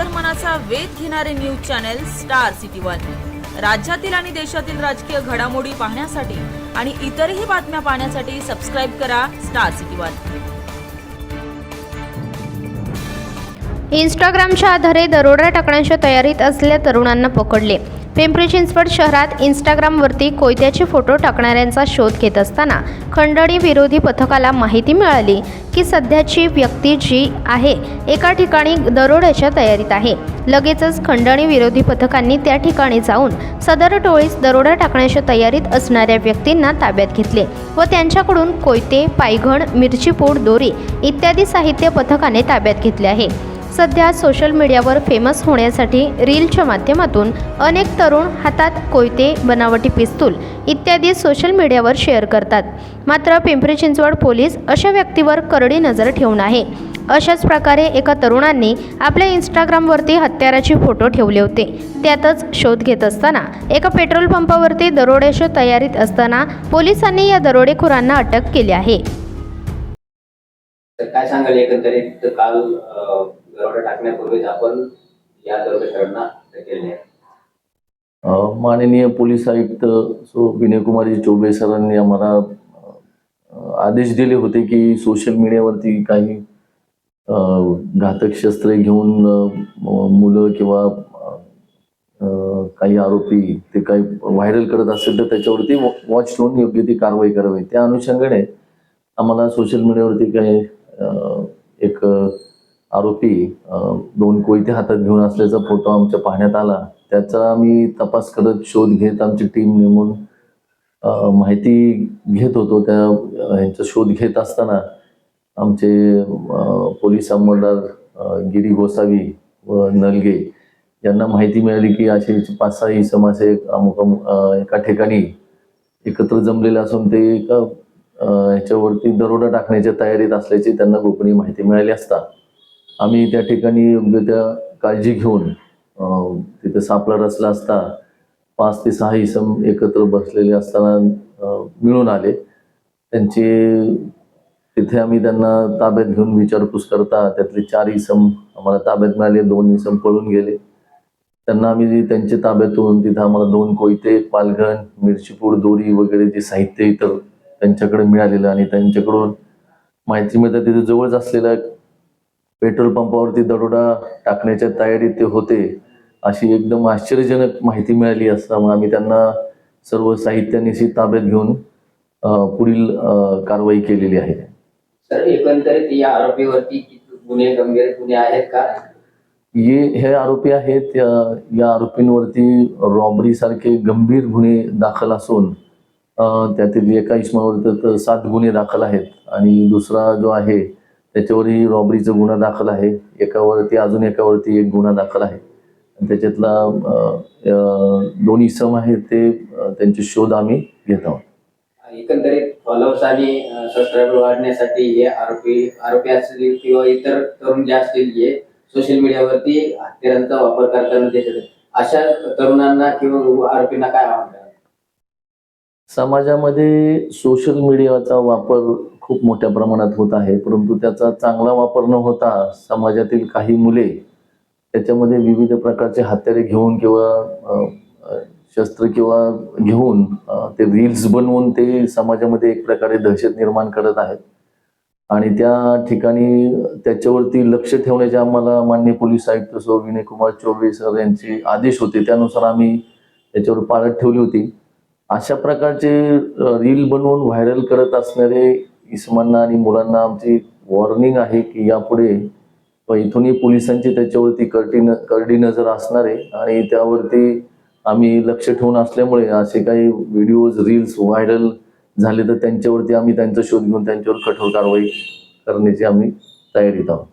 अंतर्मनाचा वेध घेणारे news channel star city one. राज्यातील आणि देशातील राजकीय घडामोडी पाहण्यासाठी आणि इतरही बातम्या पाहण्यासाठी सबस्क्राईब करा स्टार सिटी वन. इंस्टाग्रामच्या आधारे दरोडा टाकण्याच्या तयारीत असलेल्या तरुणांना पकडले. पिंपरी चिंचवड शहरात इंस्टाग्रामवरती कोयत्याचे फोटो टाकणाऱ्यांचा शोध घेत असताना खंडणी विरोधी पथकाला माहिती मिळाली की सध्याची व्यक्ती जी आहे एका ठिकाणी दरोड्याच्या तयारीत आहे. लगेचच खंडणी विरोधी पथकांनी त्या ठिकाणी जाऊन सदर टोळीस दरोडा टाकण्याच्या तयारीत असणाऱ्या व्यक्तींना ताब्यात घेतले व त्यांच्याकडून कोयते पायघण मिरचीपूड दोरी इत्यादी साहित्य पथकाने ताब्यात घेतले आहे. सध्या सोशल मीडियावर फेमस होण्यासाठी रीलच्या माध्यमातून अनेक तरुण हातात कोयते बनावटी पिस्तूल इत्यादी सोशल मीडियावर शेअर करतात. मात्र पिंपरी चिंचवड पोलीस अशा व्यक्तीवर करडी नजर ठेवून आहे. अशाच प्रकारे एका तरुणांनी आपल्या इंस्टाग्रामवरती हत्याराचे फोटो ठेवले होते. त्यातच शोध घेत असताना एका पेट्रोल पंपावरती दरोड्याच्या तयारीत असताना पोलिसांनी या दरोडेखोरांना अटक केली आहे. तर काय सांगाल एकंदरीत? काल टाकण्यापूर्वीच आपण या दरोडेखोरांना अटक माननीय पोलीस आयुक्त सो विनयकुमारजी चौबे सरांनी आम्हाला आदेश दिले होते की सोशल मीडियावरती काही घातक शस्त्रे घेऊन मुलं किंवा काही आरोपी ते काही व्हायरल करत असेल तर त्याच्यावरती वॉच ठेवून योग्य ती कारवाई करावी. त्या अनुषंगाने आम्हाला सोशल मीडियावरती काही एक आरोपी दोन कोयते हातात घेऊन असल्याचा फोटो आमच्या पाहण्यात आला. त्याचा आम्ही तपास करत शोध घेत आमची टीम नेमून माहिती घेत होतो. त्या अ, ह्यांचा शोध घेत असताना आमचे पोलीस अंमलदार गिरी गोसावी व नलगे यांना माहिती मिळाली की असे पाच सहा इसम असे अमुक एका ठिकाणी एकत्र जमलेले असून ते एका ह्याच्यावरती दरोडा टाकण्याच्या तयारीत असल्याची त्यांना गोपनीय माहिती मिळाली असता. आम्ही त्या ठिकाणी योग्य त्या काळजी घेऊन तिथे सापळा रचला असता पाच ते सहा इसम एकत्र बसलेले असताना मिळून आले. त्यांचे तिथे आम्ही त्यांना ताब्यात घेऊन विचारपूस करता त्यातले चार इसम आम्हाला ताब्यात मिळाले दोन इसम पळून गेले. त्यांना आम्ही त्यांच्या ताब्यातून तिथं आम्हाला दोन कोयते पालघण मिरचीपूड दोरी वगैरे जे साहित्य इतर त्यांच्याकडे मिळालेलं आणि त्यांच्याकडून माहिती मिळतं तिथे जवळच असलेल्या पेट्रोल पंपावरती दरोडा टाकण्याच्या तयारीत ते होते अशी एकदम आश्चर्यजनक माहिती मिळाली असता मग आम्ही त्यांना सर्व साहित्यानिशी ताब्यात घेऊन पुढील कारवाई केलेली आहे. तर एकंदरीत या आरोपीवरती गुन्हे गंभीर गुन्हे आहेत का? ये हे आरोपी आहेत या आरोपींवरती रॉबरी सारखे गंभीर गुन्हे दाखल असून त्यातील एका इसमावर तर सात गुन्हे दाखल आहेत. आणि दुसरा जो आहे त्याच्यावरही रॉबरीचा गुन्हा दाखल आहे एकावरती अजून एकावरती एक गुन्हा दाखल आहे त्याच्यातला दोन इसम आहेत ते त्यांचे शोध आम्ही घेत आहोत एकंदरीत फॉलोअर्स आणि सबस्क्रायबर वाढण्यासाठी हे आरोपी आरोपी असतील किंवा इतर तरुण जे असतील जे सोशल मीडियावरती हत्यारांचा वापर करताना दिसत. अशा तरुणांना किंवा आरोपींना काय आव्हान कराल? समाजामध्ये सोशल मीडियाचा वापर खूप मोठ्या प्रमाणात होत आहे. परंतु त्याचा चांगला वापर न होता समाजातील काही मुले त्याच्यामध्ये विविध प्रकारचे हत्यारे घेऊन किंवा शस्त्र किंवा घेऊन ते रील्स बनवून ते समाजामध्ये एक प्रकारे दहशत निर्माण करत आहेत. आणि त्या ठिकाणी त्याच्यावरती लक्ष ठेवण्याचे आम्हाला मान्य पोलीस आयुक्त सो. विनयकुमार चौबे सर यांचे आदेश होते. त्यानुसार आम्ही त्याच्यावर पाळत ठेवली होती. अशा प्रकारचे रील बनवून व्हायरल करत असणारे इसमांना आणि मुलांना आमची वॉर्निंग आहे की यापुढे व इथूनही पोलिसांची त्याच्यावरती करटी न करडी नजर असणार आहे आणि त्यावरती आम्ही लक्ष ठेवून असल्यामुळे असे काही व्हिडिओज रील्स व्हायरल झाले तर त्यांच्यावरती आम्ही त्यांचा शोध घेऊन त्यांच्यावर कठोर कारवाई करण्याची आम्ही तयारीत आहोत.